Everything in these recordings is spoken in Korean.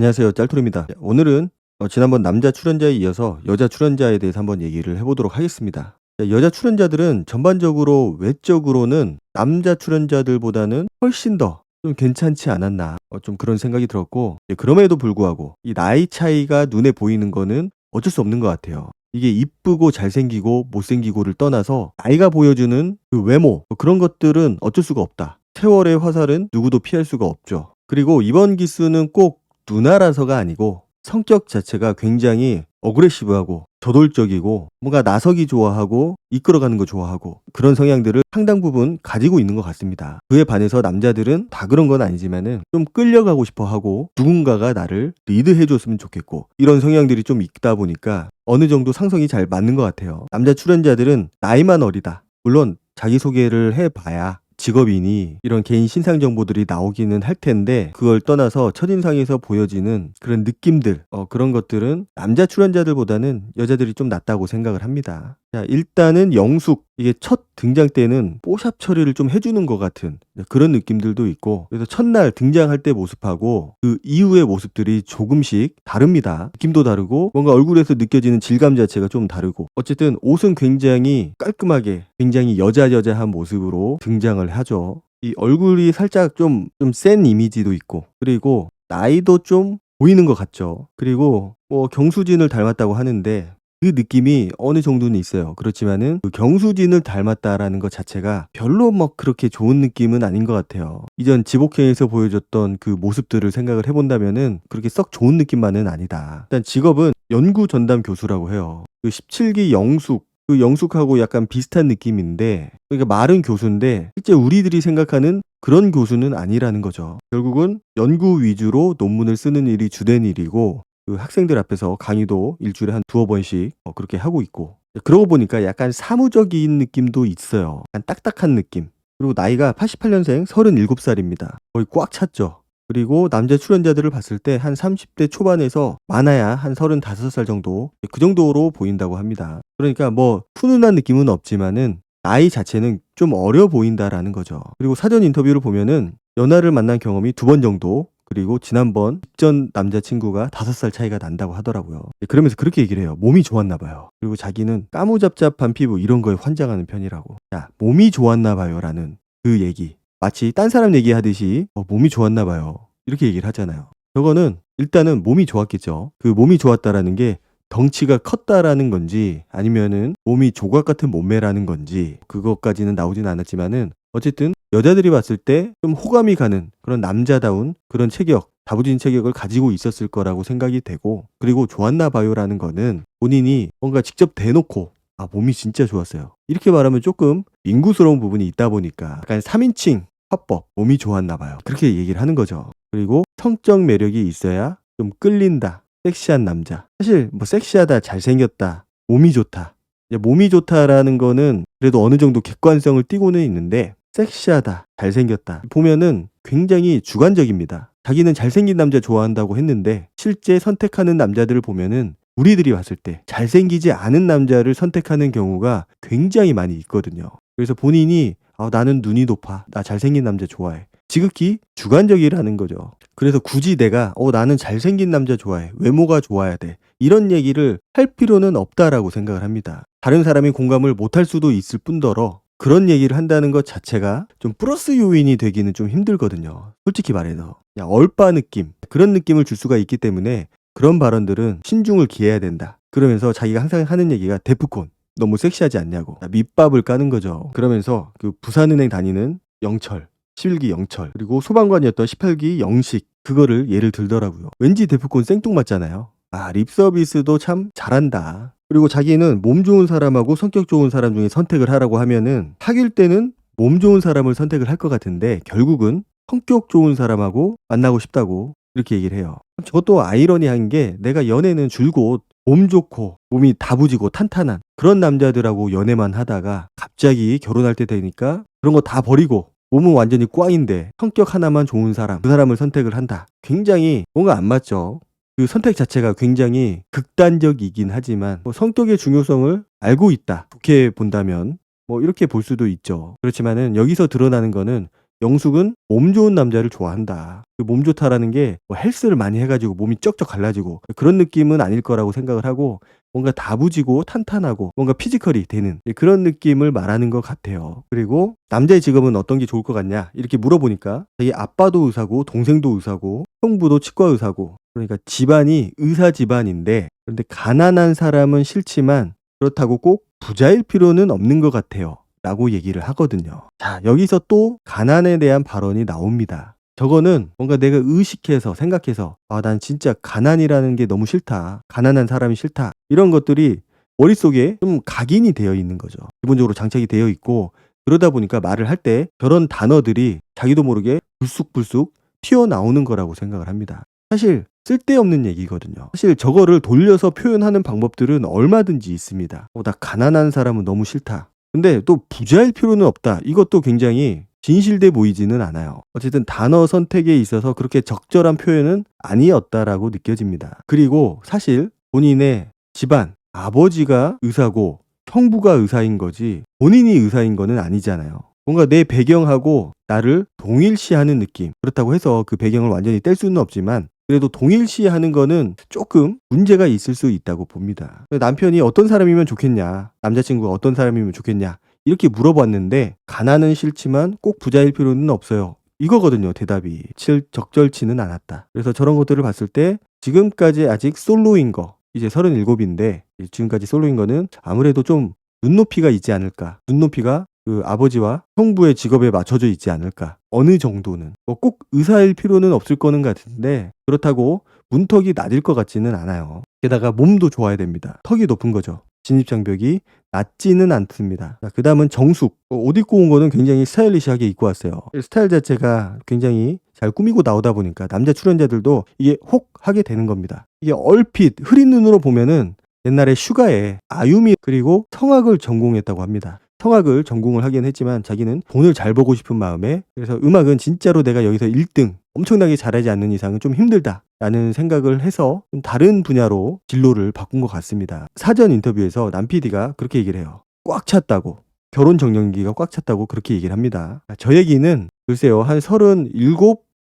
안녕하세요. 짤토리입니다. 오늘은 어, 지난번 남자 출연자에 이어서 여자 출연자에 대해서 한번 얘기를 해보도록 하겠습니다. 자, 여자 출연자들은 전반적으로 외적으로는 남자 출연자들보다는 훨씬 더 좀 괜찮지 않았나 어, 좀 그런 생각이 들었고 예, 그럼에도 불구하고 이 나이 차이가 눈에 보이는 거는 어쩔 수 없는 것 같아요. 이게 이쁘고 잘생기고 못생기고를 떠나서 나이가 보여주는 그 외모 뭐 그런 것들은 어쩔 수가 없다. 세월의 화살은 누구도 피할 수가 없죠. 그리고 이번 기수는 꼭 누나라서가 아니고 성격 자체가 굉장히 어그레시브하고 저돌적이고 뭔가 나서기 좋아하고 이끌어가는 거 좋아하고 그런 성향들을 상당 부분 가지고 있는 것 같습니다. 그에 반해서 남자들은 다 그런 건 아니지만은 좀 끌려가고 싶어 하고 누군가가 나를 리드해 줬으면 좋겠고 이런 성향들이 좀 있다 보니까 어느 정도 상성이 잘 맞는 것 같아요. 남자 출연자들은 나이만 어리다. 물론 자기소개를 해봐야 직업인이 이런 개인 신상 정보들이 나오기는 할 텐데 그걸 떠나서 첫인상에서 보여지는 그런 느낌들 어, 그런 것들은 남자 출연자들보다는 여자들이 좀 낫다고 생각을 합니다. 자 일단은 영숙 이게 첫 등장 때는 뽀샵 처리를 좀 해주는 것 같은 그런 느낌들도 있고 그래서 첫날 등장할 때 모습하고 그 이후의 모습들이 조금씩 다릅니다. 느낌도 다르고 뭔가 얼굴에서 느껴지는 질감 자체가 좀 다르고 어쨌든 옷은 굉장히 깔끔하게 굉장히 여자여자한 모습으로 등장을 하죠. 이 얼굴이 살짝 좀 좀 센 이미지도 있고 그리고 나이도 좀 보이는 것 같죠. 그리고 뭐 경수진을 닮았다고 하는데 그 느낌이 어느 정도는 있어요. 그렇지만은 그 경수진을 닮았다라는 것 자체가 별로 뭐 그렇게 좋은 느낌은 아닌 것 같아요. 이전 지복행에서 보여줬던 그 모습들을 생각을 해본다면은 그렇게 썩 좋은 느낌만은 아니다. 일단 직업은 연구 전담 교수라고 해요. 그 17기 영숙 그 영숙하고 약간 비슷한 느낌인데 그러니까 말은 교수인데 실제 우리들이 생각하는 그런 교수는 아니라는 거죠. 결국은 연구 위주로 논문을 쓰는 일이 주된 일이고 그 학생들 앞에서 강의도 일주일에 한 두어 번씩 어, 그렇게 하고 있고 그러고 보니까 약간 사무적인 느낌도 있어요. 약간 딱딱한 느낌. 그리고 나이가 88년생 37살입니다. 거의 꽉 찼죠. 그리고 남자 출연자들을 봤을 때 한 30대 초반에서 많아야 한 35살 정도 그 정도로 보인다고 합니다. 그러니까 뭐 푸근한 느낌은 없지만은 나이 자체는 좀 어려 보인다라는 거죠. 그리고 사전 인터뷰를 보면은 연하를 만난 경험이 두 번 정도 그리고 지난번 직전 남자친구가 다섯 살 차이가 난다고 하더라고요. 그러면서 그렇게 얘기를 해요. 몸이 좋았나 봐요. 그리고 자기는 까무잡잡한 피부 이런 거에 환장하는 편이라고. 자, 몸이 좋았나 봐요 라는 그 얘기. 마치 딴 사람 얘기하듯이 어, 몸이 좋았나 봐요. 이렇게 얘기를 하잖아요. 저거는 일단은 몸이 좋았겠죠. 그 몸이 좋았다라는 게 덩치가 컸다라는 건지 아니면은 몸이 조각 같은 몸매라는 건지 그것까지는 나오진 않았지만은 어쨌든 여자들이 봤을 때 좀 호감이 가는 그런 남자다운 그런 체격, 다부진 체격을 가지고 있었을 거라고 생각이 되고 그리고 좋았나 봐요라는 거는 본인이 뭔가 직접 대놓고 아 몸이 진짜 좋았어요. 이렇게 말하면 조금 민구스러운 부분이 있다 보니까 약간 3인칭 화법 몸이 좋았나 봐요. 그렇게 얘기를 하는 거죠. 그리고 성적 매력이 있어야 좀 끌린다. 섹시한 남자. 사실 뭐 섹시하다, 잘생겼다, 몸이 좋다. 몸이 좋다라는 거는 그래도 어느 정도 객관성을 띠고는 있는데 섹시하다, 잘생겼다. 보면은 굉장히 주관적입니다. 자기는 잘생긴 남자 좋아한다고 했는데 실제 선택하는 남자들을 보면은 우리들이 봤을 때 잘생기지 않은 남자를 선택하는 경우가 굉장히 많이 있거든요. 그래서 본인이 아, 나는 눈이 높아. 나 잘생긴 남자 좋아해. 지극히 주관적이라는 거죠. 그래서 굳이 내가 어 나는 잘생긴 남자 좋아해. 외모가 좋아야 돼. 이런 얘기를 할 필요는 없다라고 생각을 합니다. 다른 사람이 공감을 못할 수도 있을 뿐더러 그런 얘기를 한다는 것 자체가 좀 플러스 요인이 되기는 좀 힘들거든요. 솔직히 말해서. 그냥 얼빠 느낌. 그런 느낌을 줄 수가 있기 때문에 그런 발언들은 신중을 기해야 된다. 그러면서 자기가 항상 하는 얘기가 데프콘. 너무 섹시하지 않냐고. 밑밥을 까는 거죠. 그러면서 그 부산은행 다니는 영철. 11기 영철 그리고 소방관이었던 18기 영식 그거를 예를 들더라고요. 왠지 데프콘 생뚱맞잖아요. 아 립서비스도 참 잘한다. 그리고 자기는 몸 좋은 사람하고 성격 좋은 사람 중에 선택을 하라고 하면은 사귈 때는 몸 좋은 사람을 선택을 할 것 같은데 결국은 성격 좋은 사람하고 만나고 싶다고 이렇게 얘기를 해요. 저것도 아이러니한 게 내가 연애는 줄곧 몸 좋고 몸이 다부지고 탄탄한 그런 남자들하고 연애만 하다가 갑자기 결혼할 때 되니까 그런 거 다 버리고 몸은 완전히 꽝인데 성격 하나만 좋은 사람, 그 사람을 선택을 한다. 굉장히 뭔가 안 맞죠. 그 선택 자체가 굉장히 극단적이긴 하지만 뭐 성격의 중요성을 알고 있다. 좋게 본다면 뭐 이렇게 볼 수도 있죠. 그렇지만은 여기서 드러나는 거는 영숙은 몸 좋은 남자를 좋아한다. 그 몸 좋다라는 게 뭐 헬스를 많이 해가지고 몸이 쩍쩍 갈라지고 그런 느낌은 아닐 거라고 생각을 하고 뭔가 다부지고 탄탄하고 뭔가 피지컬이 되는 그런 느낌을 말하는 것 같아요. 그리고 남자의 직업은 어떤 게 좋을 것 같냐 이렇게 물어보니까 자기 아빠도 의사고 동생도 의사고 형부도 치과 의사고 그러니까 집안이 의사 집안인데 그런데 가난한 사람은 싫지만 그렇다고 꼭 부자일 필요는 없는 것 같아요. 라고 얘기를 하거든요. 자, 여기서 또 가난에 대한 발언이 나옵니다. 저거는 뭔가 내가 의식해서 생각해서 아, 난 진짜 가난이라는 게 너무 싫다. 가난한 사람이 싫다. 이런 것들이 머릿속에 좀 각인이 되어 있는 거죠. 기본적으로 장착이 되어 있고 그러다 보니까 말을 할 때 저런 단어들이 자기도 모르게 불쑥불쑥 튀어나오는 거라고 생각을 합니다. 사실 쓸데없는 얘기거든요. 사실 저거를 돌려서 표현하는 방법들은 얼마든지 있습니다. 어, 나 가난한 사람은 너무 싫다. 근데 또 부자일 필요는 없다. 이것도 굉장히 진실돼 보이지는 않아요. 어쨌든 단어 선택에 있어서 그렇게 적절한 표현은 아니었다라고 느껴집니다. 그리고 사실 본인의 집안, 아버지가 의사고 형부가 의사인 거지 본인이 의사인 거는 아니잖아요. 뭔가 내 배경하고 나를 동일시하는 느낌. 그렇다고 해서 그 배경을 완전히 뗄 수는 없지만 그래도 동일시 하는 거는 조금 문제가 있을 수 있다고 봅니다. 남편이 어떤 사람이면 좋겠냐, 남자친구가 어떤 사람이면 좋겠냐, 이렇게 물어봤는데, 가난은 싫지만 꼭 부자일 필요는 없어요. 이거거든요, 대답이. 칠 적절치는 않았다. 그래서 저런 것들을 봤을 때, 지금까지 아직 솔로인 거, 이제 37인데, 지금까지 솔로인 거는 아무래도 좀 눈높이가 있지 않을까. 눈높이가 그 아버지와 형부의 직업에 맞춰져 있지 않을까. 어느 정도는. 뭐 꼭 의사일 필요는 없을 거는 같은데, 그렇다고 문턱이 낮을 것 같지는 않아요. 게다가 몸도 좋아야 됩니다. 턱이 높은 거죠. 진입장벽이 낮지는 않습니다. 그 다음은 정숙. 어, 옷 입고 온 거는 굉장히 스타일리시하게 입고 왔어요. 스타일 자체가 굉장히 잘 꾸미고 나오다 보니까 남자 출연자들도 이게 혹 하게 되는 겁니다. 이게 얼핏 흐린 눈으로 보면은 옛날에 슈가에 아유미 그리고 성악을 전공했다고 합니다. 성악을 전공을 하긴 했지만 자기는 돈을 잘 벌고 싶은 마음에 그래서 음악은 진짜로 내가 여기서 1등 엄청나게 잘하지 않는 이상은 좀 힘들다. 라는 생각을 해서 좀 다른 분야로 진로를 바꾼 것 같습니다. 사전 인터뷰에서 남 PD가 그렇게 얘기를 해요. 꽉 찼다고. 결혼 정년기가 꽉 찼다고 그렇게 얘기를 합니다. 저 얘기는 글쎄요, 한 37,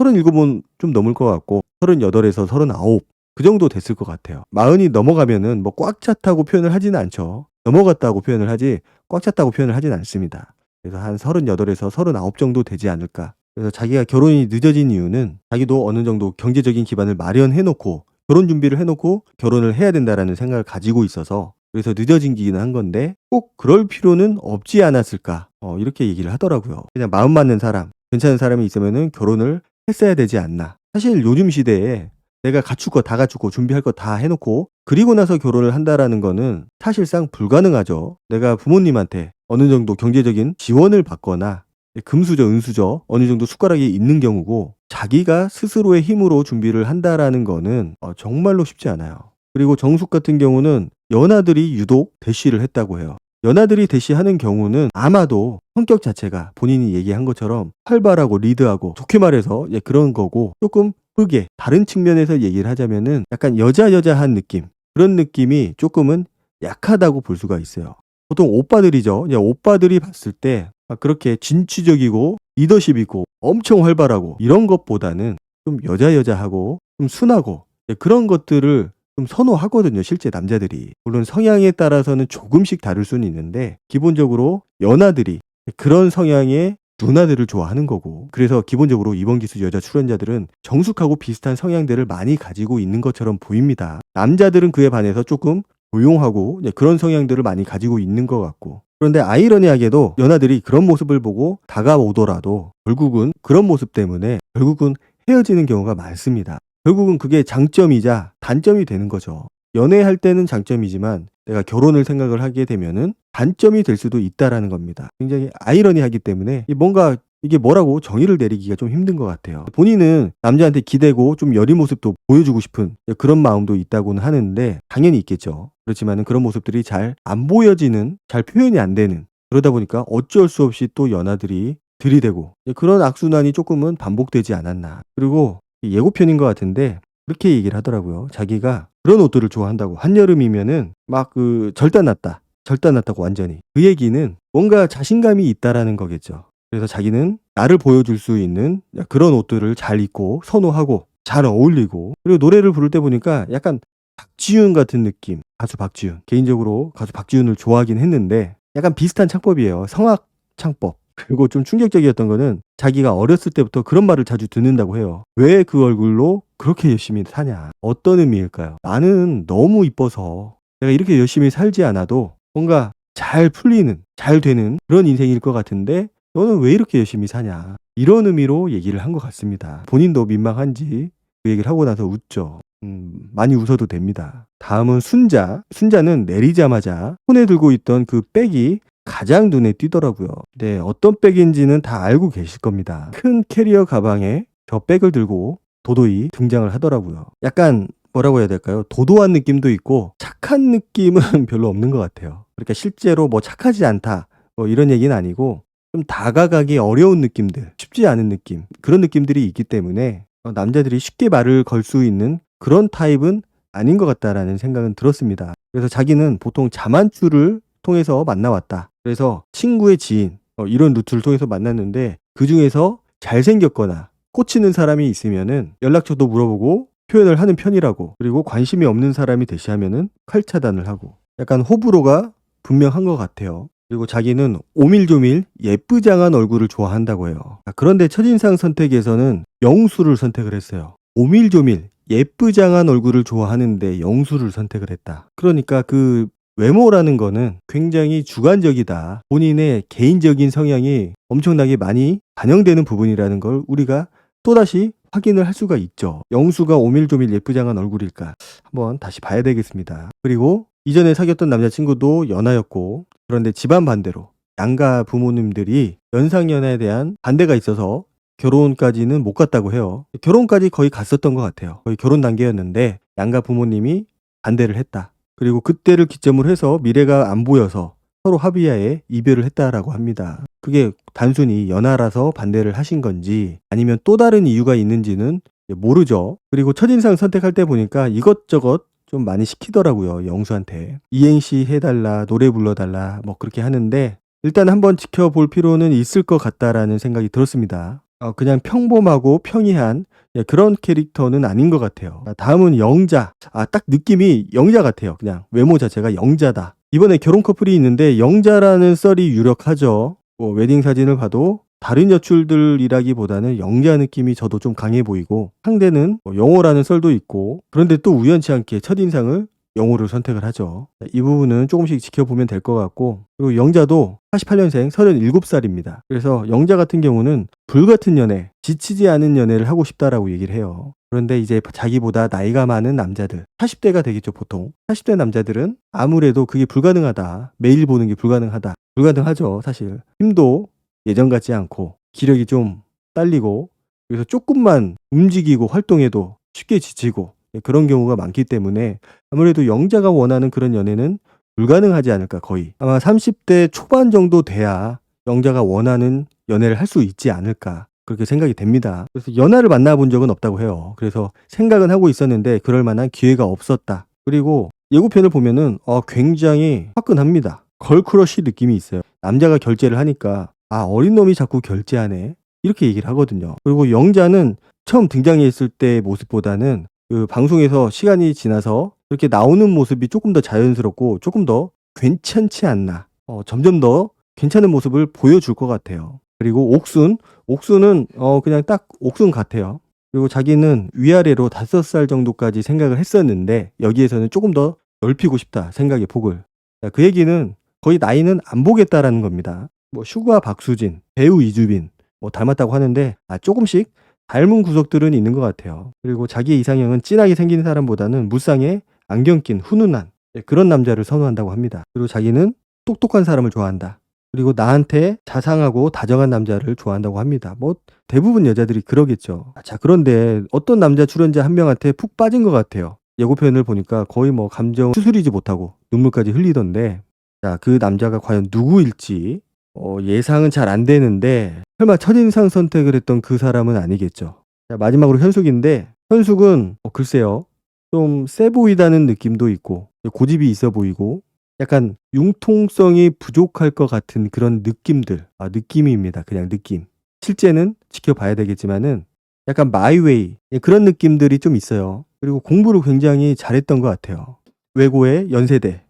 37은 좀 넘을 것 같고, 38에서 39. 그 정도 됐을 것 같아요. 마흔이 넘어가면은 뭐 꽉 찼다고 표현을 하지는 않죠. 넘어갔다고 표현을 하지 꽉 찼다고 표현을 하진 않습니다. 그래서 한 38에서 39 정도 되지 않을까. 그래서 자기가 결혼이 늦어진 이유는 자기도 어느 정도 경제적인 기반을 마련해 놓고 결혼 준비를 해 놓고 결혼을 해야 된다라는 생각을 가지고 있어서 그래서 늦어진 기는 한 건데 꼭 그럴 필요는 없지 않았을까. 어, 이렇게 얘기를 하더라고요. 그냥 마음 맞는 사람, 괜찮은 사람이 있으면은 결혼을 했어야 되지 않나. 사실 요즘 시대에 내가 갖출 거 다 갖추고 준비할 거 다 해놓고 그리고 나서 결혼을 한다라는 거는 사실상 불가능하죠. 내가 부모님한테 어느 정도 경제적인 지원을 받거나 금수저, 은수저 어느 정도 숟가락이 있는 경우고 자기가 스스로의 힘으로 준비를 한다라는 거는 어, 정말로 쉽지 않아요. 그리고 정숙 같은 경우는 연하들이 유독 대시를 했다고 해요. 연하들이 대시하는 경우는 아마도 성격 자체가 본인이 얘기한 것처럼 활발하고 리드하고 좋게 말해서 예, 그런 거고 조금 흑게 다른 측면에서 얘기를 하자면은 약간 여자 여자한 느낌 그런 느낌이 조금은 약하다고 볼 수가 있어요. 보통 오빠들이죠. 오빠들이 봤을 때 그렇게 진취적이고 리더십 있고 엄청 활발하고 이런 것보다는 좀 여자 여자하고 좀 순하고 예, 그런 것들을 좀 선호하거든요. 실제 남자들이 물론 성향에 따라서는 조금씩 다를 수는 있는데 기본적으로 연하들이 그런 성향의 누나들을 좋아하는 거고 그래서 기본적으로 이번 기수 여자 출연자들은 정숙하고 비슷한 성향들을 많이 가지고 있는 것처럼 보입니다. 남자들은 그에 반해서 조금 조용하고 그런 성향들을 많이 가지고 있는 것 같고 그런데 아이러니하게도 연하들이 그런 모습을 보고 다가오더라도 결국은 그런 모습 때문에 결국은 헤어지는 경우가 많습니다. 결국은 그게 장점이자 단점이 되는 거죠. 연애할 때는 장점이지만 내가 결혼을 생각을 하게 되면은 단점이 될 수도 있다라는 겁니다. 굉장히 아이러니하기 때문에 뭔가 이게 뭐라고 정의를 내리기가 좀 힘든 것 같아요. 본인은 남자한테 기대고 좀 여린 모습도 보여주고 싶은 그런 마음도 있다고는 하는데 당연히 있겠죠. 그렇지만은 그런 모습들이 잘 안 보여지는, 잘 표현이 안 되는 그러다 보니까 어쩔 수 없이 또 연하들이 들이대고 그런 악순환이 조금은 반복되지 않았나. 그리고 예고편인 것 같은데 그렇게 얘기를 하더라고요. 자기가 그런 옷들을 좋아한다고. 한여름이면은 막 그 절단 났다. 절단 났다고 완전히. 그 얘기는 뭔가 자신감이 있다라는 거겠죠. 그래서 자기는 나를 보여줄 수 있는 그런 옷들을 잘 입고 선호하고 잘 어울리고 그리고 노래를 부를 때 보니까 약간 박지윤 같은 느낌. 가수 박지윤. 개인적으로 가수 박지윤을 좋아하긴 했는데 약간 비슷한 창법이에요. 성악 창법. 그리고 좀 충격적이었던 거는 자기가 어렸을 때부터 그런 말을 자주 듣는다고 해요. 왜 그 얼굴로 그렇게 열심히 사냐? 어떤 의미일까요? 나는 너무 이뻐서 내가 이렇게 열심히 살지 않아도 뭔가 잘 풀리는 잘 되는 그런 인생일 것 같은데 너는 왜 이렇게 열심히 사냐 이런 의미로 얘기를 한 것 같습니다 본인도 민망한지 그 얘기를 하고 나서 웃죠 음, 많이 웃어도 됩니다. 다음은 순자. 순자는 내리자마자 손에 들고 있던 그 백이 가장 눈에 띄더라고요. 네, 어떤 백인지는 다 알고 계실 겁니다. 큰 캐리어 가방에 저 백을 들고 도도히 등장을 하더라고요. 약간 뭐라고 해야 될까요? 도도한 느낌도 있고 착한 느낌은 별로 없는 것 같아요. 그러니까 실제로 뭐 착하지 않다 뭐 이런 얘기는 아니고 좀 다가가기 어려운 느낌들, 쉽지 않은 느낌 그런 느낌들이 있기 때문에 어, 남자들이 쉽게 말을 걸 수 있는 그런 타입은 아닌 것 같다라는 생각은 들었습니다. 그래서 자기는 보통 자만추를 통해서 만나왔다. 그래서 친구의 지인 어, 이런 루트를 통해서 만났는데 그 중에서 잘생겼거나 꽂히는 사람이 있으면은 연락처도 물어보고 표현을 하는 편이라고 그리고 관심이 없는 사람이 대시하면은 칼 차단을 하고 약간 호불호가 분명한 것 같아요. 그리고 자기는 오밀조밀 예쁘장한 얼굴을 좋아한다고 해요. 아, 그런데 첫인상 선택에서는 영수를 선택을 했어요. 오밀조밀 예쁘장한 얼굴을 좋아하는데 영수를 선택을 했다. 그러니까 그 외모라는 거는 굉장히 주관적이다. 본인의 개인적인 성향이 엄청나게 많이 반영되는 부분이라는 걸 우리가 또다시 확인을 할 수가 있죠. 영수가 오밀조밀 예쁘장한 얼굴일까? 한번 다시 봐야 되겠습니다. 그리고 이전에 사귀었던 남자친구도 연하였고 그런데 집안 반대로 양가 부모님들이 연상연하에 대한 반대가 있어서 결혼까지는 못 갔다고 해요. 결혼까지 거의 갔었던 것 같아요. 거의 결혼 단계였는데 양가 부모님이 반대를 했다. 그리고 그때를 기점으로 해서 미래가 안 보여서 서로 합의하에 이별을 했다라고 합니다. 그게 단순히 연하라서 반대를 하신 건지 아니면 또 다른 이유가 있는지는 모르죠. 그리고 첫인상 선택할 때 보니까 이것저것 좀 많이 시키더라고요. 영수한테. 이행시 해달라, 노래 불러달라, 뭐 그렇게 하는데 일단 한번 지켜볼 필요는 있을 것 같다라는 생각이 들었습니다. 어, 그냥 평범하고 평이한 예, 그런 캐릭터는 아닌 것 같아요. 아, 다음은 영자. 아, 딱 느낌이 영자 같아요. 그냥 외모 자체가 영자다. 이번에 결혼 커플이 있는데 영자라는 썰이 유력하죠. 뭐 웨딩 사진을 봐도 다른 여출들이라기보다는 영자 느낌이 저도 좀 강해 보이고 상대는 뭐 영호라는 썰도 있고 그런데 또 우연치 않게 첫인상을 영호를 선택을 하죠. 이 부분은 조금씩 지켜보면 될 것 같고 그리고 영자도 88년생 37살입니다. 그래서 영자 같은 경우는 불같은 연애, 지치지 않은 연애를 하고 싶다라고 얘기를 해요. 그런데 이제 자기보다 나이가 많은 남자들, 40대가 되겠죠, 보통. 40대 남자들은 아무래도 그게 불가능하다. 매일 보는 게 불가능하다. 불가능하죠, 사실. 힘도 예전 같지 않고, 기력이 좀 딸리고, 그래서 조금만 움직이고 활동해도 쉽게 지치고, 그런 경우가 많기 때문에 아무래도 영자가 원하는 그런 연애는 불가능하지 않을까, 거의. 아마 30대 초반 정도 돼야 영자가 원하는 연애를 할 수 있지 않을까. 그렇게 생각이 됩니다. 그래서 연하를 만나본 적은 없다고 해요. 그래서 생각은 하고 있었는데 그럴 만한 기회가 없었다. 그리고 예고편을 보면은 어, 굉장히 화끈합니다. 걸크러쉬 느낌이 있어요. 남자가 결제를 하니까 아 어린 놈이 자꾸 결제하네 이렇게 얘기를 하거든요. 그리고 영자는 처음 등장했을 때의 모습보다는 그 방송에서 시간이 지나서 이렇게 나오는 모습이 조금 더 자연스럽고 조금 더 괜찮지 않나. 어, 점점 더 괜찮은 모습을 보여줄 것 같아요. 그리고 옥순, 옥순은 어 그냥 딱 옥순 같아요. 그리고 자기는 위아래로 다섯 살 정도까지 생각을 했었는데 여기에서는 조금 더 넓히고 싶다 생각의 폭을. 자, 그 얘기는 거의 나이는 안 보겠다라는 겁니다. 뭐 슈가 박수진, 배우 이주빈 뭐 닮았다고 하는데 아 조금씩 닮은 구석들은 있는 것 같아요. 그리고 자기의 이상형은 진하게 생긴 사람보다는 무쌍에 안경 낀 훈훈한 예, 그런 남자를 선호한다고 합니다. 그리고 자기는 똑똑한 사람을 좋아한다. 그리고 나한테 자상하고 다정한 남자를 좋아한다고 합니다. 뭐 대부분 여자들이 그러겠죠. 자 그런데 어떤 남자 출연자 한 명한테 푹 빠진 것 같아요. 예고편을 보니까 거의 뭐 감정 수술이지 못하고 눈물까지 흘리던데 자 그 남자가 과연 누구일지 어, 예상은 잘 안 되는데 설마 첫인상 선택을 했던 그 사람은 아니겠죠. 자 마지막으로 현숙인데 현숙은 어, 글쎄요 좀 세 보이다는 느낌도 있고 고집이 있어 보이고 약간 융통성이 부족할 것 같은 그런 느낌들. 아 느낌입니다. 그냥 느낌. 실제는 지켜봐야 되겠지만은 약간 마이웨이 예 그런 느낌들이 좀 있어요. 그리고 공부를 굉장히 잘했던 것 같아요. 외고의 연세대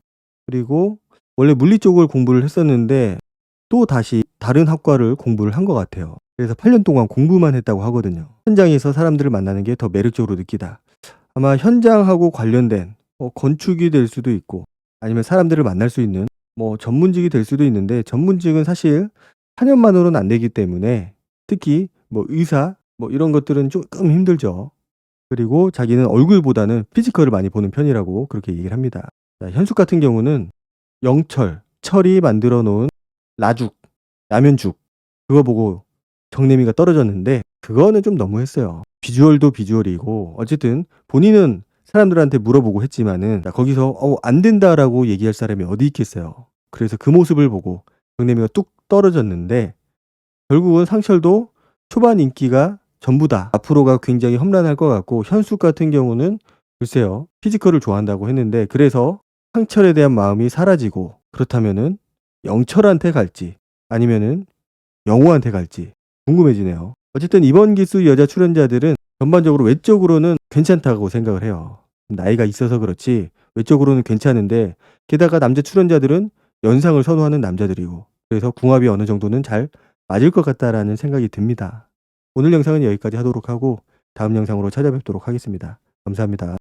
그리고 원래 물리 쪽을 공부를 했었는데 또 다시 다른 학과를 공부를 한 것 같아요. 그래서 8년 동안 공부만 했다고 하거든요. 현장에서 사람들을 만나는 게 더 매력적으로 느끼다. 아마 현장하고 관련된 뭐 건축이 될 수도 있고 아니면 사람들을 만날 수 있는 뭐 전문직이 될 수도 있는데 전문직은 사실 4년만으로는 안 되기 때문에 특히 뭐 의사 뭐 이런 것들은 쪼끔 힘들죠. 그리고 자기는 얼굴보다는 피지컬을 많이 보는 편이라고 그렇게 얘기를 합니다. 자 현숙 같은 경우는 영철, 철이 만들어 놓은 라죽, 라면죽 그거 보고 정내미가 떨어졌는데 그거는 좀 너무했어요. 비주얼도 비주얼이고 어쨌든 본인은 사람들한테 물어보고 했지만은 자 거기서 "어 안 된다."라고 얘기할 사람이 어디 있겠어요. 그래서 그 모습을 보고 정내미가 뚝 떨어졌는데 결국은 상철도 초반 인기가 전부다. 앞으로가 굉장히 험난할 것 같고 현숙 같은 경우는 글쎄요. 피지컬을 좋아한다고 했는데 그래서 상철에 대한 마음이 사라지고 그렇다면은 영철한테 갈지 아니면은 영호한테 갈지 궁금해지네요. 어쨌든 이번 기수 여자 출연자들은 전반적으로 외적으로는 괜찮다고 생각을 해요. 나이가 있어서 그렇지 외적으로는 괜찮은데 게다가 남자 출연자들은 연상을 선호하는 남자들이고 그래서 궁합이 어느 정도는 잘 맞을 것 같다라는 생각이 듭니다. 오늘 영상은 여기까지 하도록 하고 다음 영상으로 찾아뵙도록 하겠습니다. 감사합니다.